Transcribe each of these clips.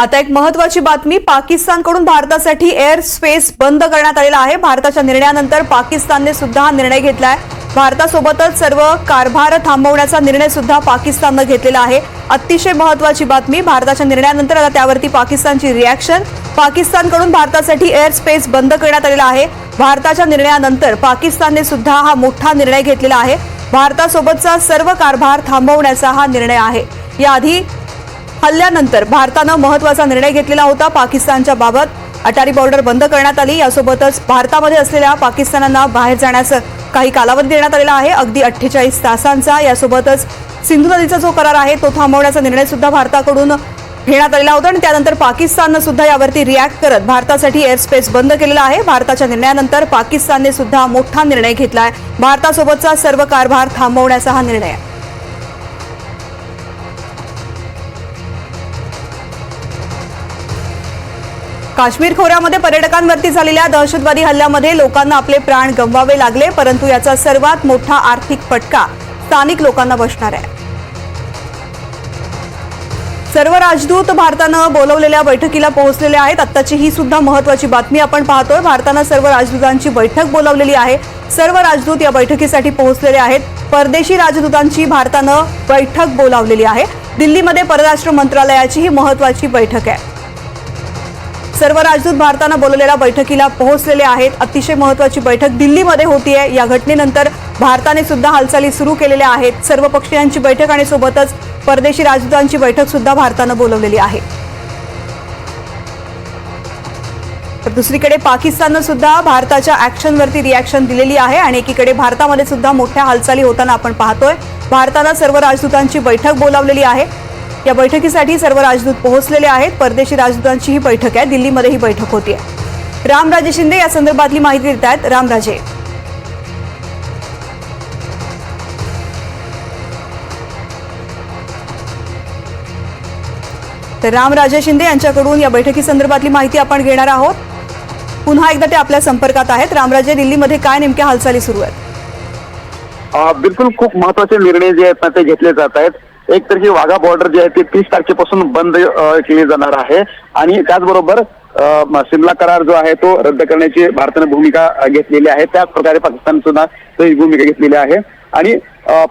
आता एक महत्वाची बातमी पाकिस्तानकडून भारतासाठी एअर स्पेस बंद करण्यात आलेला आहे. भारताच्या निर्णयानंतर पाकिस्तानने सुद्धा हा निर्णय घेतलाय. भारतासोबतच सर्व कारभार थांबवण्याचा निर्णय सुद्धा पाकिस्ताननं घेतलेला आहे. अतिशय महत्वाची बातमी भारताच्या निर्णयानंतर आता त्यावरती पाकिस्तानची रिॲक्शन पाकिस्तानकडून भारतासाठी एअर स्पेस बंद करण्यात आलेला आहे. भारताच्या निर्णयानंतर पाकिस्तानने सुद्धा हा मोठा निर्णय घेतलेला आहे. भारतासोबतचा सर्व कारभार थांबवण्याचा हा निर्णय आहे. याआधी हल्ल्यानंतर भारतानं महत्त्वाचा निर्णय घेतलेला होता. पाकिस्तानच्या बाबत अटारी बॉर्डर बंद करण्यात आली. यासोबतच भारतामध्ये असलेल्या पाकिस्तानांना बाहेर जाण्यास काही कालावधी देण्यात आलेला आहे. अगदी अठ्ठेचाळीस तासांचा. यासोबतच सिंधू नदीचा जो करार आहे तो थांबवण्याचा निर्णय सुद्धा भारताकडून घेण्यात आलेला होता. आणि त्यानंतर पाकिस्ताननं सुद्धा यावरती रिॲक्ट करत भारतासाठी एअर स्पेस बंद केलेला आहे. भारताच्या निर्णयानंतर पाकिस्तानने सुद्धा मोठा निर्णय घेतला आहे भारतासोबतचा सर्व कारभार थांबवण्याचा हा निर्णय आहे. काश्मीर खोऱ्यामध्ये पर्यटकांवरती झालेल्या दहशतवादी हल्ल्यामध्ये लोकांना आपले प्राण गमवावे लागले परंतु याचा सर्वात मोठा आर्थिक फटका स्थानिक लोकांना बसणार आहे. सर्व राजदूत भारतानं बोलवलेल्या बैठकीला पोहोचलेले आहेत. आत्ताची ही सुद्धा महत्वाची बातमी आपण पाहतोय. भारतानं सर्व राजदूतांची बैठक बोलावलेली आहे. सर्व राजदूत या बैठकीसाठी पोहोचलेले आहेत. परदेशी राजदूतांची भारतानं बैठक बोलावलेली आहे. दिल्लीमध्ये परराष्ट्र मंत्रालयाची ही महत्वाची बैठक आहे. सर्व राजदूत भारतानं बोलवलेल्या बैठकीला पोहोचलेले आहेत. अतिशय महत्वाची बैठक दिल्लीमध्ये होतीये. या घटनेनंतर भारताने सुद्धा हालचाली सुरू केलेल्या आहेत. सर्व पक्षीयांची बैठक आणि सोबतच परदेशी राजदूतांची बैठक सुद्धा भारतानं बोलवलेली आहे. तर दुसरीकडे पाकिस्ताननं सुद्धा भारताच्या ऍक्शनवरती रिॲक्शन दिलेली आहे आणि एकीकडे भारतामध्ये सुद्धा मोठ्या हालचाली होताना आपण पाहतोय. भारतानं सर्व राजदूतांची बैठक बोलावलेली आहे. या बैठकीसाठी सर्व राजदूत पोहोचलेले आहेत. परदेशी राजदूतांची ही बैठक आहे. दिल्लीमध्ये ही बैठक होतीये. रामराजे शिंदे या संदर्भातली माहिती देत आहेत रामराजे. तर रामराजे शिंदे यांच्याकडून या बैठकी संदर्भातली माहिती आपण घेणार आहोत. पुन्हा एकदा ते आपल्या संपर्कात आहेत. रामराजे दिल्लीमध्ये काय नेमक्या हालचाली सुरू आहेत? बिलकुल खूप महत्त्वाचे निर्णय जे आहेत ना ते घेतले जात आहेत. एक तर ही वाघा बॉर्डर जी आहे ती तीस तारखेपासून बंद केली जाणार आहे. आणि त्याचबरोबर सिमला करार जो आहे तो रद्द करण्याची भारताने भूमिका घेतलेली आहे. त्याच प्रकारे पाकिस्तान सुद्धा ही भूमिका घेतलेली आहे. आणि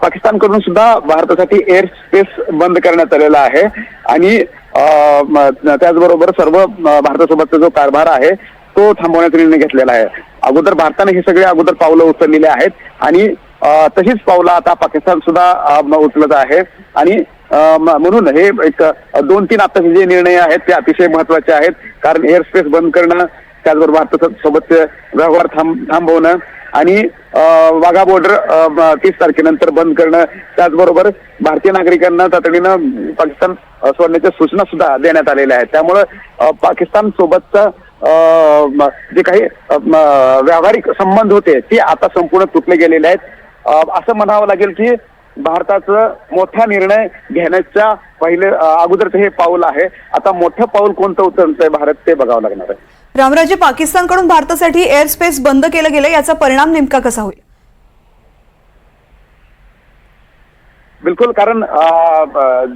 पाकिस्तानकडून सुद्धा भारतासाठी एअर स्पेस बंद करण्यात आलेला आहे. आणि त्याचबरोबर सर्व भारतासोबतचा जो कारभार आहे तो थांबवण्याचा निर्णय घेतलेला आहे. अगोदर भारताने हे सगळे अगोदर पावलं उचललेली आहेत. आणि तशीच पावलं आता पाकिस्तान सुद्धा उचलत आहे. आणि म्हणून हे एक दोन तीन आताचे जे निर्णय आहेत ते अतिशय महत्त्वाचे आहेत. कारण एअर स्पेस बंद करणं त्याचबरोबर सोबत व्यवहार थांब थांबवणं आणि वाघा बॉर्डर तीस तारखेनंतर बंद करणं. त्याचबरोबर भारतीय नागरिकांना तातडीनं पाकिस्तान सोडण्याच्या सूचना सुद्धा देण्यात आलेल्या आहेत. त्यामुळं पाकिस्तान सोबतचा जे काही व्यावहारिक संबंध होते ते आता संपूर्ण तुटले गेलेले आहेत. असं म्हणावं लागेल की भारताचं मोठा निर्णय घेण्याच्या पहिले अगोदरचं हे पाऊल आहे. आता मोठं पाऊल कोणतं उचलतंय भारत ते बघावं लागणार आहे. रामराजे पाकिस्तानकडून भारतासाठी एअर स्पेस बंद केलं गेलं याचा परिणाम नेमका कसा होईल? बिलकुल कारण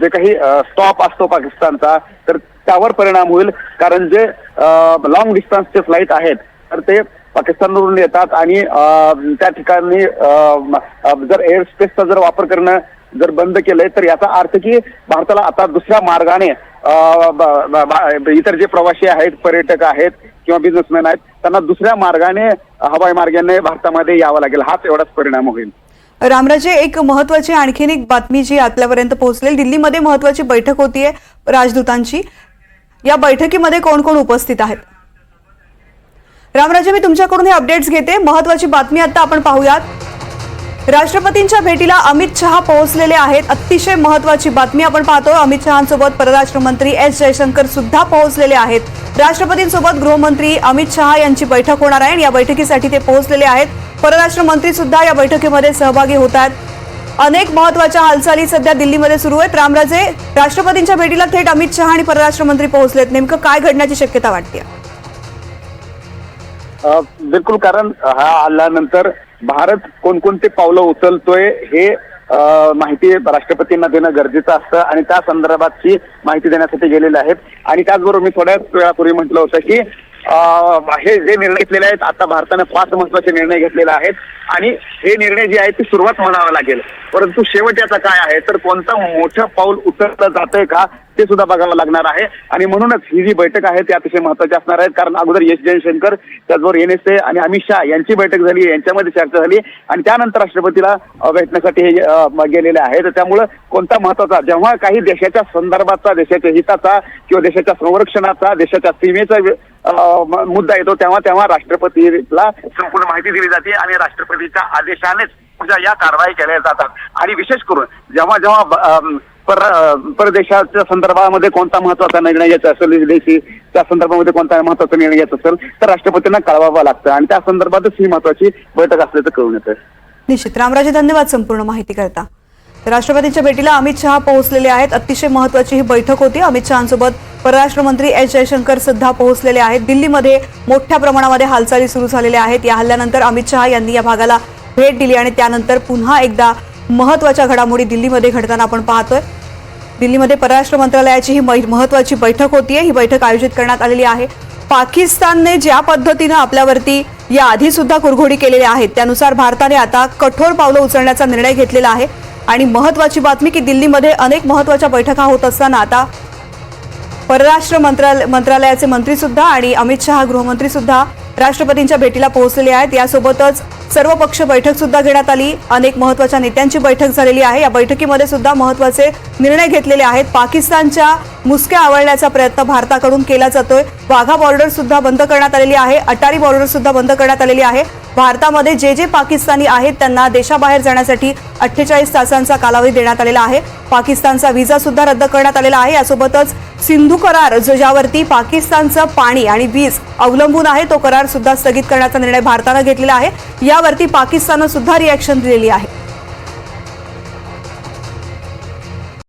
जे काही स्टॉप असतो पाकिस्तानचा तर त्यावर परिणाम होईल. कारण जे लॉंग डिस्टन्सचे फ्लाईट आहेत तर ते पाकिस्तानवरून येतात आणि त्या ठिकाणी जर एअर स्पेसचा जर वापर करणं जर बंद केलंय तर याचा अर्थ की भारताला आता दुसऱ्या मार्गाने इतर जे प्रवासी आहेत पर्यटक आहेत किंवा बिझनेसमॅन आहेत त्यांना दुसऱ्या मार्गाने हवाई मार्गाने भारतामध्ये यावं लागेल. हाच एवढाच परिणाम होईल. रामराजे एक महत्वाची आणखीन एक बातमी जी आपल्यापर्यंत पोहोचलेली दिल्लीमध्ये महत्वाची बैठक होतीये राजदूतांची. या बैठकीमध्ये कोण कोण उपस्थित आहेत? रामराजे मी तुमच्याकडून हे अपडेट्स घेते. महत्वाची बातमी आता आपण पाहूयात. राष्ट्रपतींच्या भेटीला अमित शहा पोहोचलेले आहेत. अतिशय महत्वाची बातमी आपण पाहतो अमित शहांसोबत परराष्ट्र मंत्री एस जयशंकर सुद्धा पोहोचलेले आहेत. राष्ट्रपतींसोबत गृहमंत्री अमित शहा यांची बैठक होणार आहे. आणि या बैठकीसाठी ते पोहोचलेले आहेत. परराष्ट्र मंत्री सुद्धा या बैठकीमध्ये सहभागी होत आहेत. अनेक महत्त्वाच्या हालचाली सध्या दिल्लीमध्ये सुरू आहेत. रामराजे राष्ट्रपतींच्या भेटीला थेट अमित शहा आणि परराष्ट्र मंत्री पोहोचलेत. नेमकं काय घडण्याची शक्यता वाटते बिलकुल कारण हा आल्यानंतर भारत कोणकोणते पावलं उचलतोय हे माहिती राष्ट्रपतींना देणं गरजेचं असतं आणि त्या संदर्भातची माहिती देण्यासाठी गेलेले आहेत. आणि त्याचबरोबर मी थोड्याच वेळापूर्वी म्हटलं होतं की हे जे निर्णय घेतलेले आहेत आता भारतानं पाच महत्त्वाचे निर्णय घेतलेले आहेत. आणि हे निर्णय जे आहेत ते सुरुवात म्हणावा लागेल. परंतु शेवट याचा काय आहे? तर कोणतं मोठं पाऊल उचललं जातंय का ते सुद्धा बघावं लागणार आहे. आणि म्हणूनच ही जी बैठक आहे ती अतिशय महत्वाची असणार आहे. कारण अगोदर एस जयशंकर त्याचबरोबर एन एस ए आणि अमित शहा यांची बैठक झाली यांच्यामध्ये चर्चा झाली. आणि त्यानंतर राष्ट्रपतीला भेटण्यासाठी हे गेलेले आहे. गेलेले आहेत त्यामुळं कोणता महत्त्वाचा जेव्हा काही देशाच्या संदर्भाचा देशाच्या हिताचा किंवा देशाच्या संरक्षणाचा देशाच्या सीमेचा मुद्दा येतो. तेव्हा तेव्हा राष्ट्रपतीला संपूर्ण माहिती दिली जाते आणि राष्ट्रपतीच्या आदेशानेच पुढच्या या कारवाई केल्या जातात. आणि विशेष करून जेव्हा जेव्हा पर परदेशाच्या संदर्भामध्ये कोणता महत्त्वाचा निर्णय घ्यायचा असेल विदेशी त्या संदर्भामध्ये कोणता महत्त्वाचा निर्णय घ्यायचा असेल तर राष्ट्रपतींना कळवावं लागतं. आणि त्या संदर्भातच ही महत्वाची बैठक असल्याचं कळून येतं. निश्चित. रामराजे धन्यवाद संपूर्ण माहिती करता. राष्ट्रपतींच्या भेटीला अमित शहा पोहोचलेले आहेत. अतिशय महत्वाची ही बैठक होती. अमित शहासोबत परराष्ट्र मंत्री एस जयशंकर सुद्धा पोहोचलेले आहेत. दिल्लीमध्ये मोठ्या प्रमाणामध्ये हालचाली सुरू झालेल्या आहेत. या हल्ल्यानंतर अमित शहा यांनी या भागाला भेट दिली आणि त्यानंतर पुन्हा एकदा महत्त्वाच्या घडामोडी दिल्लीमध्ये घडताना आपण पाहतोय. दिल्लीमध्ये परराष्ट्र मंत्रालयाची ही महत्वाची बैठक होतीये. ही बैठक आयोजित करण्यात आलेली आहे. पाकिस्तानने ज्या पद्धतीनं आपल्यावरती या आधी सुद्धा कुरघोडी केलेल्या आहेत त्यानुसार भारताने आता कठोर पावलं उचलण्याचा निर्णय घेतलेला आहे. आणि महत्वाची बातमी की दिल्लीमध्ये अनेक महत्त्वाच्या बैठका होत असताना आता परराष्ट्र मंत्रालय मंत्रालयाचे मंत्रीसुद्धा आणि अमित शहा गृहमंत्रीसुद्धा राष्ट्रपतींच्या भेटीला पोहोचलेले आहेत. यासोबतच सर्व पक्ष बैठक सुद्धा घेण्यात आली. अनेक महत्त्वाच्या नेत्यांची बैठक झालेली आहे. या बैठकीमध्ये सुद्धा महत्त्वाचे निर्णय घेतलेले आहेत. पाकिस्तानच्या मुसक्या आवळण्याचा प्रयत्न भारताकडून केला जातोय. वाघा बॉर्डर सुद्धा बंद करण्यात आलेली आहे. अटारी बॉर्डर सुद्धा बंद करण्यात आलेली आहे. भारतामध्ये जे जे पाकिस्तानी आहेत त्यांना देशाबाहेर जाण्यासाठी अठ्ठेचाळीस तासांचा कालावधी देण्यात आलेला आहे. पाकिस्तानचा व्हिसा सुद्धा रद्द करण्यात आलेला आहे. यासोबतच सिंधू करार जो ज्यावरती पाकिस्तानचं पाणी आणि वीज अवलंबून आहे तो करार करार सुद्धा स्थगित करण्याचा निर्णय भारतानं घेतलेला आहे. यावरती पाकिस्ताननं सुद्धा रिॲक्शन दिलेली आहे.